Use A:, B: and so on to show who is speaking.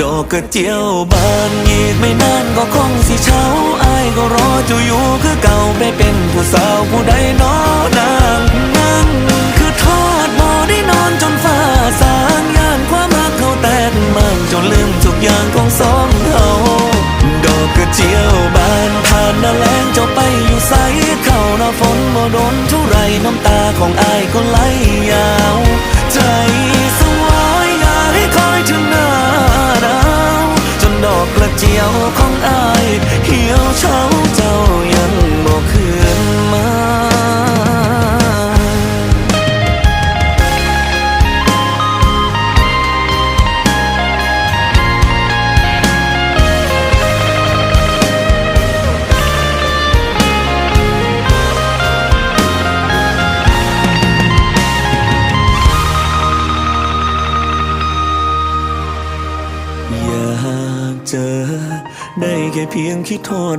A: ดอกกระเจียวบานอีกไม่นานก็คงสิเช้าอายก็รอเจะอยู่คือเก่าไปเป็นผู้สาวผู้ใดน้อนางนั่งคือทอดบ่ได้นอนจนฟ้าสางย่านความรักเขาแตกมันจนลืมทุกอย่างของสองเฮาดอกกระเจียวบานผ่านหน้าแล้งเจ้าไปอยู่ใสเข้าหน้าฝนบ่โดนเท่าไรน้ำตาของอายก็ไหล ของอาย อยากเจอ ได้แค่เพียงคิดโทษ